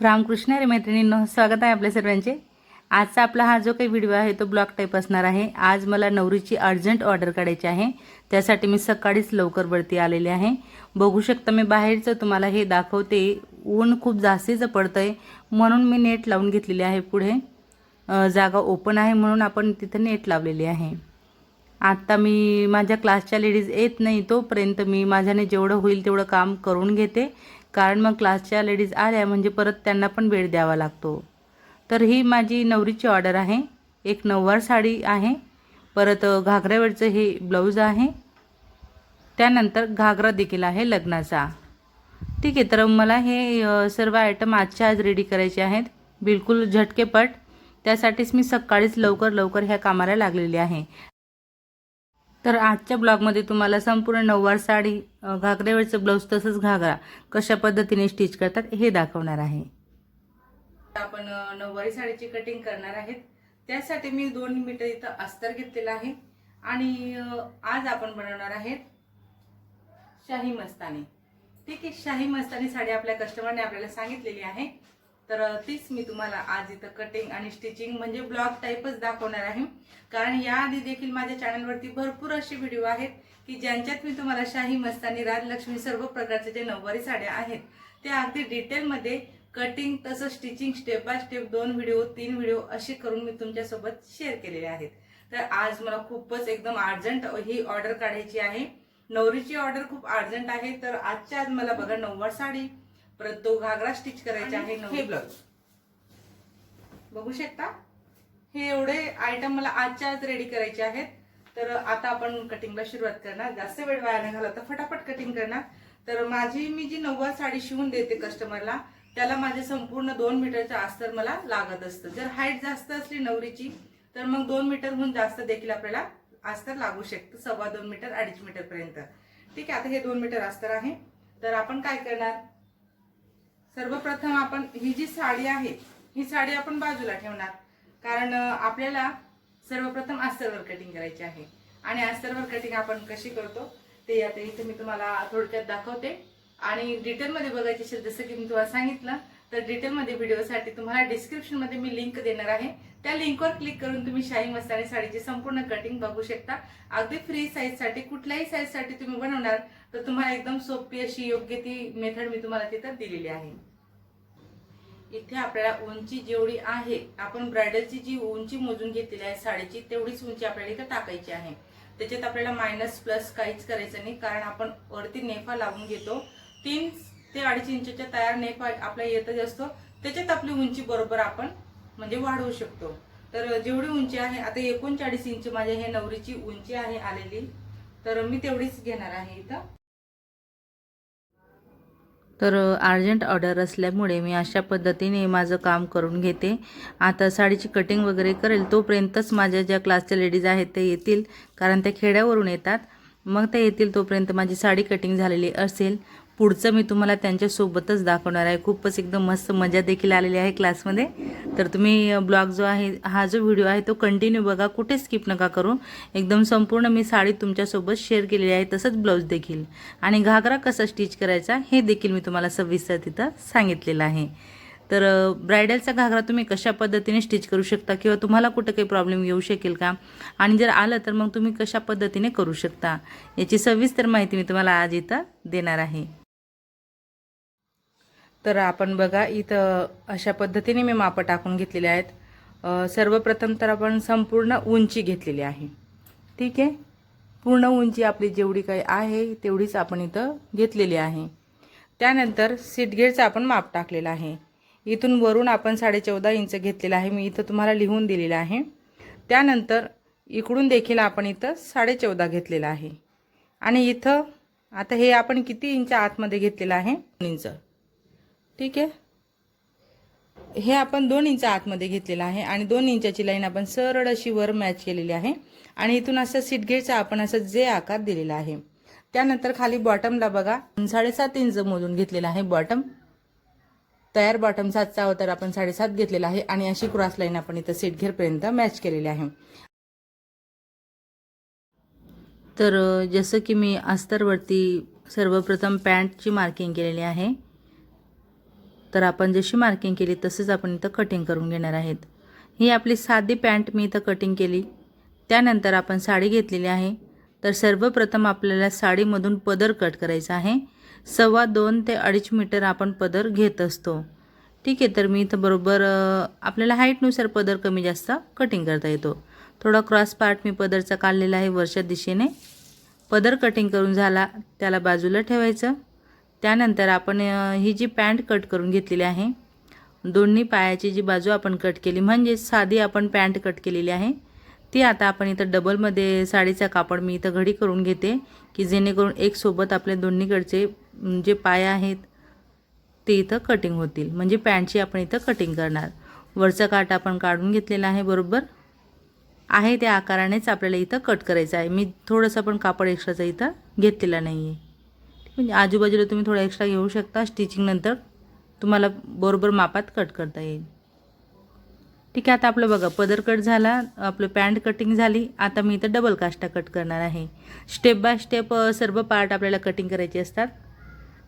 रामकृष्ण रे मैत्रिणींनो स्वागत आहे आपल्या सर्वांचे. आजचा आपला हा जो काही व्हिडिओ आहे तो ब्लॉग टाईप असणार आहे. आज मला नवरीची अर्जंट ऑर्डर काढायची आहे. त्यासाठी मी सकाळीच लवकर वरती आलेले आहे. बघू शकता मी बाहेरचं तुम्हाला हे दाखवते. ऊन खूप जास्तीचं पडतं आहे म्हणून मी नेट लावून घेतलेली आहे पुढे. जागा ओपन आहे म्हणून आपण तिथं नेट लावलेली आहे. आत्ता मी माझ्या क्लासच्या लेडीज येत नाही तोपर्यंत मी माझ्याने जेवढं होईल तेवढं काम करून घेते. कारण मग क्लासच्या लेडीज आल्या म्हणजे परत त्यांना पण वेळ द्यावा लागतो. तर ही माझी नवरीची ऑर्डर आहे. एक नऊवार साडी आहे. परत घागऱ्यावरचं हे ब्लाऊज आहे. त्यानंतर घागरा देखील आहे लग्नाचा. ठीक आहे तर मला हे सर्व आयटम आजच्या आज रेडी करायचे आहेत. बिलकुल झटकेपट. त्यासाठीच मी सकाळीच लवकर लवकर ह्या कामाला लागलेली आहे. तर आजच्या ब्लॉगमध्ये तुम्हाला संपूर्ण नऊवार साडी घागरेवरचं ब्लाऊज तसंच घागरा कशा पद्धतीने स्टिच करतात हे दाखवणार आहे. आपण नऊवारी साडीची कटिंग करणार आहेत. त्यासाठी मी दोन मीटर इथं अस्तर घेतलेलं आहे. आणि आज आपण बनवणार आहेत शाही मस्तानी. ठीक आहे शाही मस्तानी साडी आपल्या कस्टमरने आपल्याला सांगितलेली आहे. तर तीच मी तुम्हाला आज इथं कटिंग आणि स्टिचिंग म्हणजे ब्लॉग टाईपच दाखवणार आहे. कारण याआधी देखील माझ्या चॅनलवरती भरपूर असे व्हिडिओ आहेत की ज्यांच्यात मी तुम्हाला शाही मस्तानी राजलक्ष्मी सर्व प्रकारचे जे नऊवारी साड्या आहेत त्या अगदी डिटेलमध्ये कटिंग तसं स्टिचिंग स्टेप बाय स्टेप दोन व्हिडिओ तीन व्हिडिओ असे करून मी तुमच्यासोबत शेअर केलेले आहेत. तर आज मला खूपच एकदम अर्जंट ही ऑर्डर काढायची आहे. नवरीची ऑर्डर खूप अर्जंट आहे. तर आजच्या आज मला बघा नऊवार साडी परत तो घागरा स्टिच करायचा आहे हे ब्लाउज बघू शकता? हे एवढे आयटम मला आजच्या आज रेडी करायचे आहेत. तर आता आपण कटिंगला सुरुवात करणार. जास्त वेळ वाया नाही घाला तर फटाफट कटिंग करणार. तर माझी मी जी नऊवार साडी शिवून देते कस्टमरला त्याला माझे संपूर्ण दोन मीटरचं अस्तर मला लागत असतं. जर हाईट जास्त असली नवरीची तर मग दोन मीटरहून जास्त देखील आपल्याला अस्तर लागू शकतं. सव्वा दोन मीटर अडीच मीटर पर्यंत. ठीक आहे आता हे दोन मीटर अस्तर आहे. तर आपण काय करणार? सर्वप्रथम आपण ही जी साडी आहे ही साडी आपण बाजूला ठेवणार. कारण आपल्याला सर्वप्रथम अस्तरवर कटिंग करायची आहे. आणि अस्तरवर कटिंग आपण कशी करतो ते आता इथे मी तुम्हाला थोडक्यात दाखवते. आणि डिटेलमध्ये बघायची असेल जसं की मी तुम्हाला सांगितलं तर डिटेलमध्ये व्हिडिओसाठी तुम्हाला डिस्क्रिप्शनमध्ये मी लिंक देणार आहे. त्या लिंकवर क्लिक करून तुम्ही शाही मस्तानी साडीची संपूर्ण कटिंग बघू शकता. अगदी फ्री साईजसाठी कुठल्याही साईजसाठी तुम्ही बनवणार तर तुम्हाला एकदम सोपी अशी योग्य ती मेथड मी तुम्हाला तिथं दिलेली आहे. इथे आपल्याला उंची जेवढी आहे आपण ब्रायडलची जी उंची मोजून घेतलेली आहे साडीची तेवढीच उंची आपल्याला इथं टाकायची आहे. त्याच्यात आपल्याला मायनस प्लस काहीच करायचं नाही कारण आपण वरती नेफा लावून घेतो. तीन ते अडीच इंचच्या तयार नेप आपल्या येतच असतो. त्याच्यात आपली उंची बरोबर आपण म्हणजे वाढवू शकतो. तर जेवढी उंची आहे आता एकोणचाळीस इंच माझ्या हे नवरीची उंची आहे आलेली. तर मी तेवढीच घेणार आहे इथं. तर अर्जंट ऑर्डर असल्यामुळे मी अशा पद्धतीने माझं काम करून घेते. आता साडीची कटिंग वगैरे करेल तोपर्यंतच माझ्या ज्या क्लासच्या लेडीज आहेत ते येतील. कारण त्या खेड्यावरून येतात. मग त्या येतील तोपर्यंत माझी साडी कटिंग झालेली असेल. पुढचं मी तुम्हाला त्यांच्यासोबतच दाखवणार आहे. खूपच एकदम मस्त मजा देखील आलेली आहे क्लासमध्ये. तर तुम्ही ब्लॉग जो आहे हा जो व्हिडिओ आहे तो कंटिन्यू बघा. कुठे स्किप नका करू एकदम संपूर्ण मी साडी तुमच्यासोबत शेअर केलेली आहे. तसंच ब्लाऊज देखील. आणि घागरा कसा स्टिच करायचा हे देखील मी तुम्हाला सविस्तर तिथं सांगितलेलं आहे. तर ब्रायडलचा घागरा तुम्ही कशा पद्धतीने स्टिच करू शकता किंवा तुम्हाला कुठं काही प्रॉब्लेम येऊ शकेल का? आणि जर आलं तर मग तुम्ही कशा पद्धतीने करू शकता? याची सविस्तर माहिती मी तुम्हाला आज इथं देणार आहे. तर आपण बघा इथं अशा पद्धतीने मी मापं टाकून घेतलेले आहेत. सर्वप्रथम तर आपण संपूर्ण उंची घेतलेली आहे. ठीक आहे? पूर्ण उंची आपली जेवढी काही आहे तेवढीच आपण इथं घेतलेली आहे. त्यानंतर सीटगेटचं आपण माप टाकलेलं आहे. इथून वरून आपण साडेचौदा इंच घेतलेलं आहे. मी इथं तुम्हाला लिहून दिलेलं आहे. त्यानंतर इकडून देखील आपण इथं साडेचौदा घेतलेलं आहे. आणि इथं आता हे आपण किती इंच आतमध्ये घेतलेलं आहे? इंच. ठीक आहे? हे आपण दोन इंच आतमध्ये घेतलेलं आहे आणि दोन इंचाची लाईन आपण सरळ अशी वर मॅच केलेली आहे. आणि इथून असं सीटगेटचा आपण असं जे आकार दिलेला आहे. त्यानंतर खाली बॉटमला बघा. साडेसात इंच मोजून घेतलेला आहे बॉटम तयार बॉटम सातचा अवतर आपण साडेसात घेतलेला आहे आणि अशी क्रॉस लाईन आपण इथं सीटघेरपर्यंत मॅच केलेली आहे. तर जसं की मी अस्तरवरती सर्वप्रथम पॅन्टची मार्किंग केलेली आहे. तर आपण जशी मार्किंग केली तसंच आपण इथं कटिंग करून घेणार आहेत. ही आपली साधी पॅन्ट मी इथं कटिंग केली. त्यानंतर आपण साडी घेतलेली आहे. तर सर्वप्रथम आपल्याला साडीमधून पदर कट करायचा आहे. सव्वा दोन ते अडीच मीटर आपण पदर घेत असतो. ठीक आहे तर मी इथं बरोबर आपल्याला हाईटनुसार पदर कमी जास्त कटिंग करता येतो. थोडा क्रॉस पार्ट मी पदरचा काढलेला आहे वरच्या दिशेने. पदर कटिंग करून झाला त्याला बाजूला ठेवायचं. त्यानंतर आपण ही जी पॅन्ट कट करून घेतलेली आहे दोन्ही पायाची जी बाजू आपण कट केली म्हणजे साधी आपण पॅन्ट कट केलेली आहे ती आता आपण इथं डबलमध्ये साडीचा कापड मी इथं घडी करून घेते की जेणेकरून एकसोबत आपल्या दोन्हीकडचे जे पाय आहेत ते इथं कटिंग होतील. म्हणजे पॅन्टची आपण इथं कटिंग करणार. वरचा काट आपण काढून घेतलेला आहे बरोबर? आहे त्या आकारानेच आपल्याला इथं कट करायचं आहे. मी थोडंसं पण कापड एक्स्ट्राचं इथं घेतलेला नाही आहे म्हणजे आजूबाजूला तुम्ही थोडा एक्स्ट्रा घेऊ शकता स्टिचिंगनंतर तुम्हाला बरोबर मापात कट करता येईल. ठीक आहे आता आपलं बघा पदर कट झाला आपलं पॅन्ट कटिंग झाली. आता मी इथं डबल काष्टा कट करणार आहे. स्टेप बाय स्टेप सर्व पार्ट आपल्याला कटिंग करायचे असतात.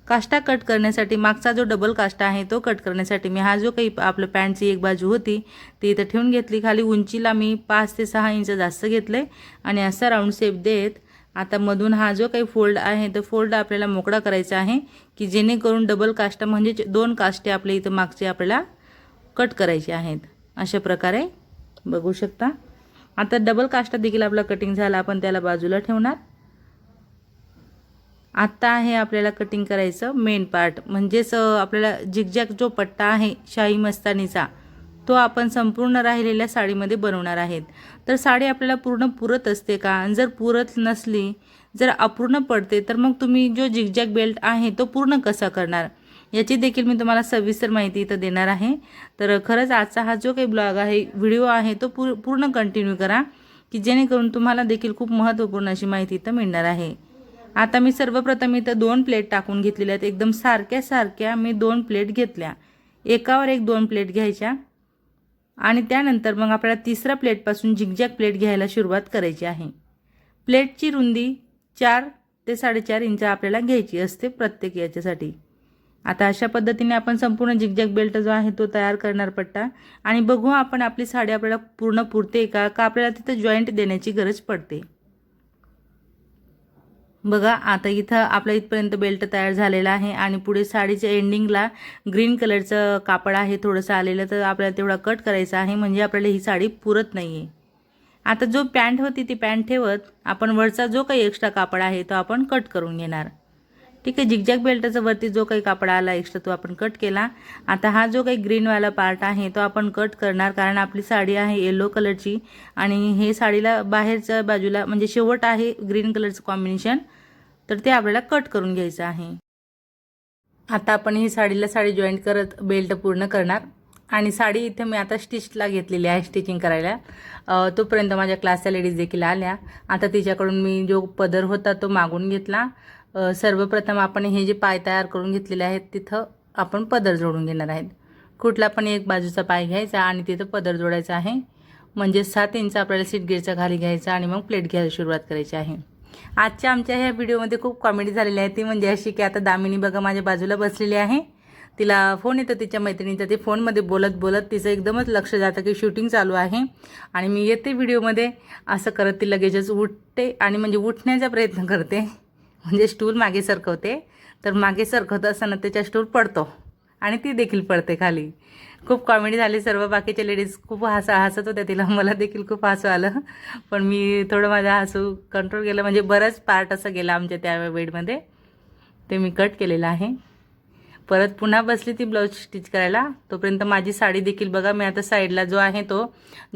काष्टा कट करण्यासाठी मागचा जो डबल काष्टा आहे तो कट करण्यासाठी मी हा जो काही आपलं पॅन्टची एक बाजू होती ती इथं ठेवून घेतली. खाली उंचीला मी पाच ते सहा इंच जास्त घेतलं आहे आणि असा राऊंड शेप देत आता मधून हा जो काही फोल्ड आहे तो फोल्ड आपल्याला मोकळा करायचा आहे की जेणेकरून डबल काष्टा म्हणजे दोन काष्टे आपले इथं मागचे आपल्याला कट करायचे आहेत. अशा प्रकारे बघू शकता. आता डबल काष्टा देखील आपला कटिंग झाला आपण त्याला बाजूला ठेवणार. आत्ता आहे आपल्याला कटिंग करायचं मेन पार्ट म्हणजेच आपल्याला झिगझॅग जो पट्टा आहे शाही मस्तानीचा तो आपण संपूर्ण राहिलेल्या साडीमध्ये बनवणार आहेत. तर साडी आपल्याला पूर्ण पुरत असते का? आणि जर पुरत नसली जर अपूर्ण पडते तर मग तुम्ही जो झिकझॅक बेल्ट आहे तो पूर्ण कसा करणार? याची देखील मी तुम्हाला सविस्तर माहिती इथं देणार आहे. तर खरंच आजचा हा जो काही ब्लॉग आहे व्हिडिओ आहे तो पूर पूर्ण कंटिन्यू करा की जेणेकरून तुम्हाला देखील खूप महत्त्वपूर्ण अशी माहिती इथं मिळणार आहे. आता मी सर्वप्रथम इथं दोन प्लेट टाकून घेतलेल्या आहेत. एकदम सारख्या सारख्या मी दोन प्लेट घेतल्या. एकावर एक दोन प्लेट घ्यायच्या. आणि त्यानंतर मग आपल्याला तिसऱ्या प्लेटपासून झिगझॅग प्लेट घ्यायला सुरुवात करायची आहे. प्लेटची रुंदी चार ते साडेचार इंच आपल्याला घ्यायची असते प्रत्येक याच्यासाठी. आता अशा पद्धतीने आपण संपूर्ण झिगझॅग बेल्ट जो आहे तो तयार करणार पट्टा. आणि बघू आपण आपली साडी आपल्याला पूर्ण पुरते का का आपल्याला तिथं जॉईंट देण्याची गरज पडते. बघा आता इथं आपल्या इथपर्यंत बेल्ट तयार झालेला आहे आणि पुढे साडीच्या एंडिंगला ग्रीन कलरचं कापड आहे थोडंसं आलेलं तर आपल्याला तेवढा कट करायचा आहे म्हणजे आपल्याला ही साडी पुरत नाही आहे आता जो पॅन्ट होती ती पॅन्ट ठेवत आपण वरचा जो काही एक्स्ट्रा कापड आहे तो आपण कट करून घेणार. ठीक आहे झिगझॅग बेल्टचा वरती जो काही कापड आला एक्स्ट्रा तो आपण कट केला. आता हा जो काही ग्रीनवाला पार्ट आहे तो आपण कट करणार कारण आपली साडी आहे येलो कलरची आणि हे साडीला बाहेरच्या बाजूला म्हणजे शेवट आहे ग्रीन कलरचं कॉम्बिनेशन तर ते आपल्याला कट करून घ्यायचं आहे. आता आपण ही साडीला साडी जॉईंट करत बेल्ट पूर्ण करणार. आणि साडी इथे मी आता स्टिचला घेतलेली आहे स्टिचिंग करायला. तोपर्यंत माझ्या क्लासच्या लेडीज देखील आल्या. आता तिच्याकडून मी जो पदर होता तो मागून घेतला. सर्वप्रथम आपण हे जे पाय तयार करून घेतलेले आहेत तिथं आपण पदर जोडून घेणार आहेत. कुठला पण एक बाजूचा पाय घ्यायचा आणि तिथं पदर जोडायचा आहे. म्हणजे सात इंच आपल्याला सीट गिअरचा खाली घ्यायचा आणि मग प्लेट घ्यायला सुरुवात करायची आहे. आजच्या आमच्या ह्या व्हिडिओमध्ये खूप कॉमेडी झालेली आहे. ती म्हणजे अशी की आता दामिनी बघा माझ्या बाजूला बसलेली आहे. तिला फोन येतो तिच्या मैत्रिणीचा. ते फोनमध्ये बोलत बोलत तिचं एकदमच लक्ष जातं की शूटिंग चालू आहे. आणि मी येते व्हिडिओमध्ये. असं करत ती लगेचच उठते आणि म्हणजे उठण्याचा प्रयत्न करते. म्हणजे स्टूल मागे सरकवते. तर मागे सरकवत असताना त्याच्या स्टूल पडतो. आणि ती देखील पडते खाली. खूप कॉमेडी झाली सर्व बाकीच्या लेडीज खूप हसा हसत होत्या तिला. मला देखील खूप हसू आलं. पण मी थोडं माझा हसू कंट्रोल केलं. म्हणजे बरंच पार्ट असं गेला आमच्या त्या बेडमध्ये ते मी कट केलेलं आहे. परत पुन्हा बसली ती ब्लाऊज स्टिच करायला. तोपर्यंत माझी साडी देखील बघा मी आता साईडला जो आहे तो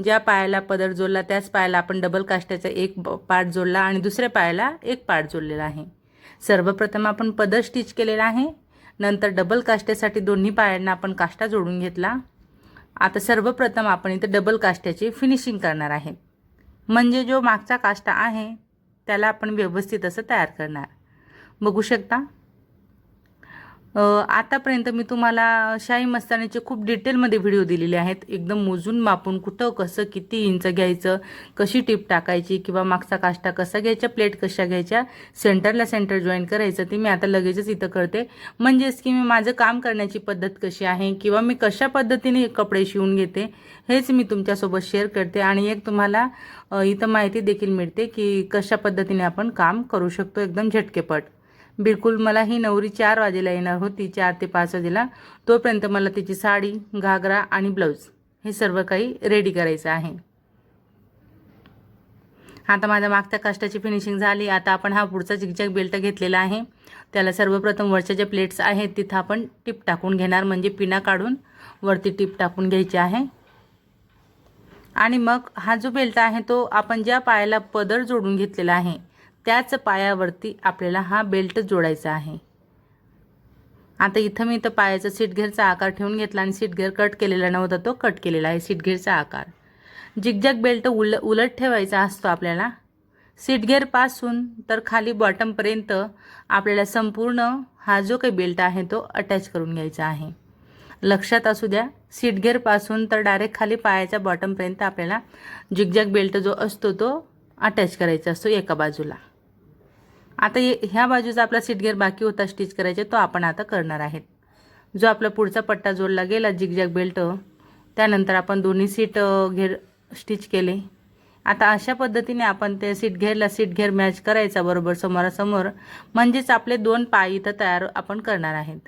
ज्या पायाला पदर जोडला त्याच पायाला आपण डबल काष्टाचा एक पार्ट जोडला आणि दुसऱ्या पायाला एक पार्ट जोडलेला आहे. सर्वप्रथम आपण पदर स्टिच केलेला आहे. नंतर डबल काष्ट्यासाठी दोन्ही पायांना आपण काष्टा जोडून घेतला. आता सर्वप्रथम आपण इथं डबल काष्ट्याची फिनिशिंग करणार आहे. म्हणजे जो मागचा काष्टा आहे त्याला आपण व्यवस्थित असं तयार करणार. बघू शकता? आतापर्यंत मी तुम्हाला शाही मस्तानीचे खूप डिटेलमध्ये व्हिडिओ दिलेले आहेत. एकदम मोजून मापून कुठं कसं किती इंच घ्यायचं कशी टीप टाकायची किंवा मागचा काष्टा कसा घ्यायचा प्लेट कशा घ्यायच्या सेंटरला सेंटर जॉईन करायचं ते मी आता लगेचच इथं करते. म्हणजेच की मी माझं काम करण्याची पद्धत कशी आहे किंवा मी कशा पद्धतीने कपडे शिवून घेते हेच मी तुमच्यासोबत शेअर करते आणि एक तुम्हाला इथं माहिती देखील मिळते की कशा पद्धतीने आपण काम करू शकतो. एकदम झटकेपट. बिलकुल मला ही नवरी चार वाजेला येणार होती चार ते पाच वाजेला. तोपर्यंत मला तिची साडी घागरा आणि ब्लाऊज हे सर्व काही रेडी करायचं आहे. आता माझ्या मागच्या काष्टाची फिनिशिंग झाली. आता आपण हा पुढचा झिकझॅक बेल्ट घेतलेला आहे. त्याला सर्वप्रथम वरच्या ज्या प्लेट्स आहेत तिथं आपण टीप टाकून घेणार म्हणजे पिना काढून वरती टीप टाकून घ्यायची आहे. आणि मग हा जो बेल्ट आहे तो आपण ज्या पायाला पदर जोडून घेतलेला आहे त्याच पायावरती आपल्याला हा बेल्ट जोडायचा आहे. आता इथं मी इथं पायाचा सीटघेरचा आकार ठेवून घेतला आणि सीटघेर कट केलेला नव्हता तो कट केलेला आहे सीटघेरचा आकार. जिगजॅग बेल्ट उल उलट ठेवायचा असतो आपल्याला. सीटघेरपासून तर खाली बॉटमपर्यंत आपल्याला संपूर्ण हा जो काही बेल्ट आहे तो अटॅच करून घ्यायचा आहे. लक्षात असू द्या सीटगेअरपासून तर डायरेक्ट खाली पायाच्या बॉटमपर्यंत आपल्याला जिगजॅग बेल्ट जो असतो तो अटॅच करायचा असतो एका बाजूला. आता ह्या बाजूचा आपला सीटगेअर बाकी होता स्टिच करायचे तो आपण आता करणार आहेत. जो आपला पुढचा पट्टा जोडला गेला जिगजॅग बेल्ट त्यानंतर आपण दोन्ही सीट घेर स्टिच केले. आता अशा पद्धतीने आपण ते सीट घेरला सीट घेर मॅच करायचा बरोबर समोरासमोर. म्हणजेच आपले दोन पाय इथं तयार आपण करणार आहेत.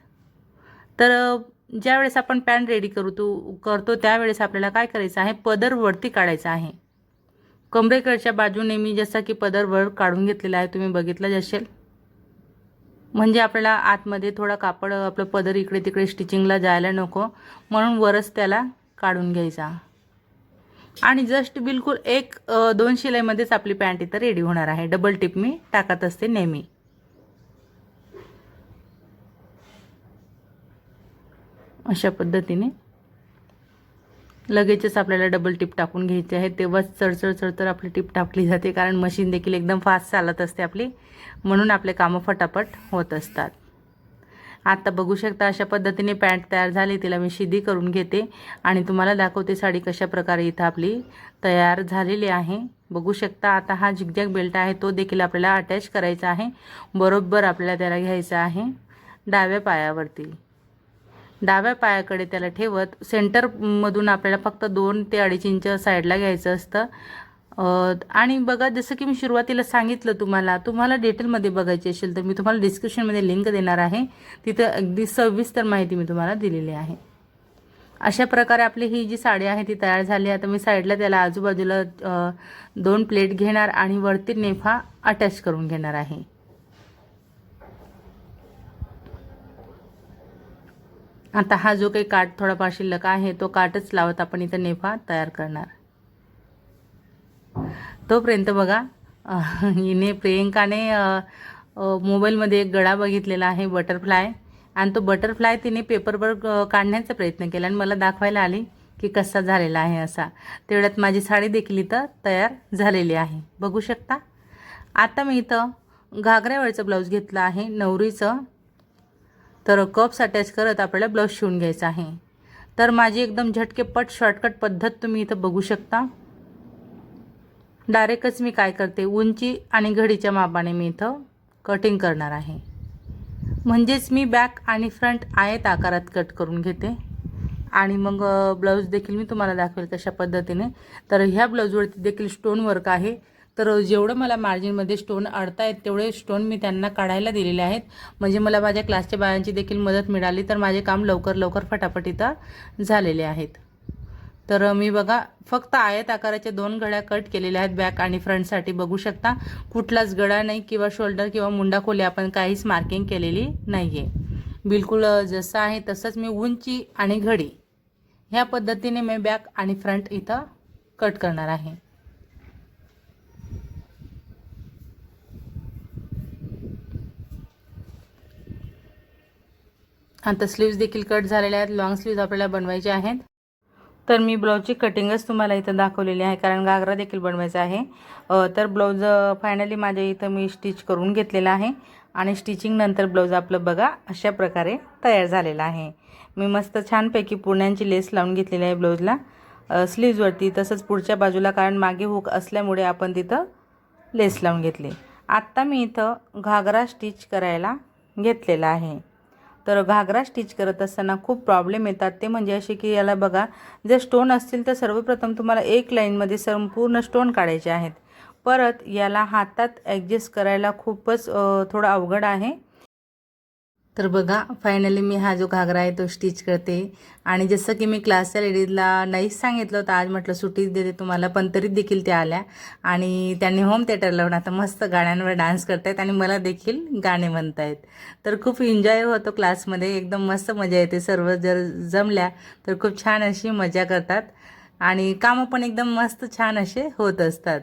तर ज्यावेळेस आपण पॅन्ट रेडी करू तो करतो त्यावेळेस आपल्याला काय करायचं आहे? पदर वरती काढायचा आहे. कमरेकडच्या बाजूने मी जसा की पदर वर काढून घेतलेला आहे तुम्ही बघितलं असेल. म्हणजे आपल्याला आतमध्ये थोडा कापड आपलं पदर इकडे तिकडे स्टिचिंगला जायला नको. म्हणून वरच त्याला काढून घ्यायचा. आणि जस्ट बिलकुल एक दोन शिलाईमध्येच आपली पॅन्ट इथं रेडी होणार आहे. डबल टिप मी टाकत असते नेहमी. अशा पद्धतीने लगेचच आपल्याला डबल टिप टाकून घ्यायची आहे तेव्हाच चढचढ चढतर आपली टिप टाकली जाते कारण मशीन देखील एकदम फास्ट चालत असते आपली. म्हणून आपले कामं फटाफट होत असतात. आता बघू शकता अशा पद्धतीने पॅन्ट तयार झाली तिला मी शिदी करून घेते. आणि तुम्हाला दाखवते साडी कशा प्रकारे इथं आपली तयार झालेली आहे. बघू शकता आता हा झिगझॅग बेल्ट आहे तो देखील आपल्याला अटॅच करायचा आहे. बरोबर आपल्याला त्याला घ्यायचा आहे डाव्या पायावरती. डाव्या पायाकडे त्याला ठेवत सेंटरमधून आपल्याला फक्त दोन ते अडीच इंच साईडला घ्यायचं असतं. आणि बघा जसं की मी सुरुवातीला सांगितलं तुम्हाला तुम्हाला डिटेलमध्ये बघायची असेल तर मी तुम्हाला डिस्क्रिप्शनमध्ये लिंक देणार आहे. तिथं अगदी सविस्तर माहिती मी तुम्हाला दिलेली आहे. अशा प्रकारे आपली ही जी साडी आहे ती तयार झाली. आता मी साईडला त्याला आजूबाजूला दोन प्लेट घेणार आणि वरती नेफा अटॅच करून घेणार आहे. आता हा जो काही काठ थोडाफार शिल्लक आहे तो काठच लावत आपण इथं नेफा तयार करणार. तोपर्यंत बघा हिने प्रियंकाने मोबाईलमध्ये एक गळा बघितलेला आहे बटरफ्लाय. आणि तो बटरफ्लाय तिने पेपरवर काढण्याचा प्रयत्न केला आणि मला दाखवायला आली की कसा झालेला आहे असा. तेवढ्यात माझी साडी देखील इथं तयार झालेली आहे. बघू शकता. आता मी इथं घागऱ्यावरचं ब्लाऊज घेतलं आहे नवरीचं. तर कप्स अटॅच करत आपल्याला ब्लाऊज शिवून घ्यायचा आहे. तर माझी एकदम झटकेपट शॉर्टकट पद्धत तुम्ही इथं बघू शकता. डायरेक्टच मी काय करते उंची आणि घडीच्या मापाने मी इथं कटिंग करणार आहे. म्हणजेच मी बॅक आणि फ्रंट आयत आकारात कट करून घेते. आणि मग ब्लाऊज देखील मी तुम्हाला दाखवेल कशा पद्धतीने. तर ह्या ब्लाऊजवरती देखील स्टोन वर्क आहे. तर जेवढं मला मार्जिनमध्ये स्टोन अडतायत तेवढे स्टोन मी त्यांना काढायला दिलेले आहेत. म्हणजे मला माझ्या क्लासच्या बायांची देखील मदत मिळाली तर माझे काम लवकर लवकर फटाफट इथं झालेले आहेत. तर मी बघा फक्त आयत आकाराच्या दोन घड्या कट केलेल्या आहेत बॅक आणि फ्रंटसाठी बघू शकता कुठलाच गळा नाही किंवा शोल्डर किंवा मुंडा खोली आपण काहीच मार्किंग केलेली नाही आहे बिलकुल जसं आहे तसंच मी उंची आणि घडी ह्या पद्धतीने मी बॅक आणि फ्रंट इथं कट करणार आहे. आता स्लीव्ज देखील कट झालेल्या आहेत. लॉंग स्लीव्ज आपल्याला बनवायचे आहेत. तर मी ब्लाऊजची कटिंगच तुम्हाला इथं दाखवलेली आहे कारण घागरा देखील बनवायचा आहे. तर ब्लाऊज फायनली माझ्या इथं मी स्टिच करून घेतलेला आहे. आणि स्टिचिंग नंतर ब्लाऊज आपलं बघा अशा प्रकारे तयार झालेला आहे. मी मस्त छानपैकी पुण्यांची लेस लावून घेतलेली आहे ब्लाऊजला. स्लीव्जवरती तसंच पुढच्या बाजूला कारण मागे हुक असल्यामुळे आपण तिथं लेस लावून घेतली. आत्ता मी इथं घागरा स्टिच करायला घेतलेला आहे. तर घागरा स्टिच करत असताना खूप प्रॉब्लेम येतात. ते म्हणजे असे की याला बघा जर स्टोन असतील तर सर्वप्रथम तुम्हाला एक लाईनमध्ये संपूर्ण स्टोन काढायचे आहेत. परत याला हातात ॲडजस्ट करायला खूपच थोडं अवघड आहे. तर बघा फायनली मी हा जो घागरा आहे तो स्टिच करते. आणि जसं की मी क्लासच्या लेडीजला नाहीच सांगितलं होतं आज म्हटलं सुट्टीच देते तुम्हाला पण तरी देखील त्या आल्या. आणि त्यांनी होम थिएटर लावून आता मस्त गाण्यांवर डान्स करतायत आणि मला देखील गाणे म्हणतायत. तर खूप एन्जॉय होतो क्लासमध्ये एकदम मस्त मजा येते. सर्व जर जमल्या तर खूप छान अशी मजा करतात. आणि कामं पण एकदम मस्त छान असे होत असतात.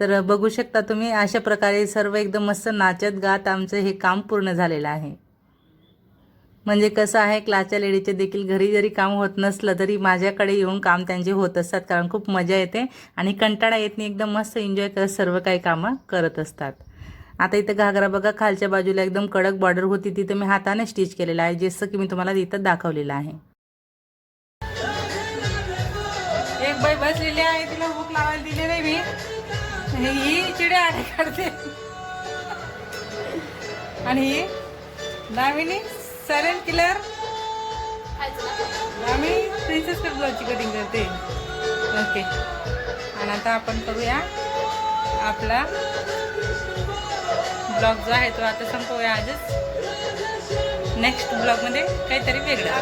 तर बघू शकता तुम्ही अशा प्रकारे सर्व एकदम मस्त नाचत गात आमचं हे काम पूर्ण झालेलं आहे. म्हणजे कसं आहे क्लासच्या लेडीचे देखील घरी जरी काम होत नसलं तरी माझ्याकडे येऊन काम त्यांचे होत असतात कारण खूप मजा येते आणि कंटाळा येत नाही एकदम मस्त एन्जॉय करत सर्व काही कामं करत असतात. आता इथं घागरा बघा खालच्या बाजूला एकदम कडक बॉर्डर होती तिथं मी हाताने स्टिच केलेलं आहे जसं की मी तुम्हाला इथं दाखवलेलं आहे. एक बाई बसलेली आहे तिला भूक लावायला दिली नाही मी. ही चिडे काढते. आणि ही दामिनी सायलेंट किलर आम्ही प्रिन्सेस कट ब्लाउजची कटिंग करते. ओके आणि आता आपण करूया आपला ब्लॉग जो आहे तो आता संपवूया आजच. नेक्स्ट ब्लॉगमध्ये काहीतरी वेगळं.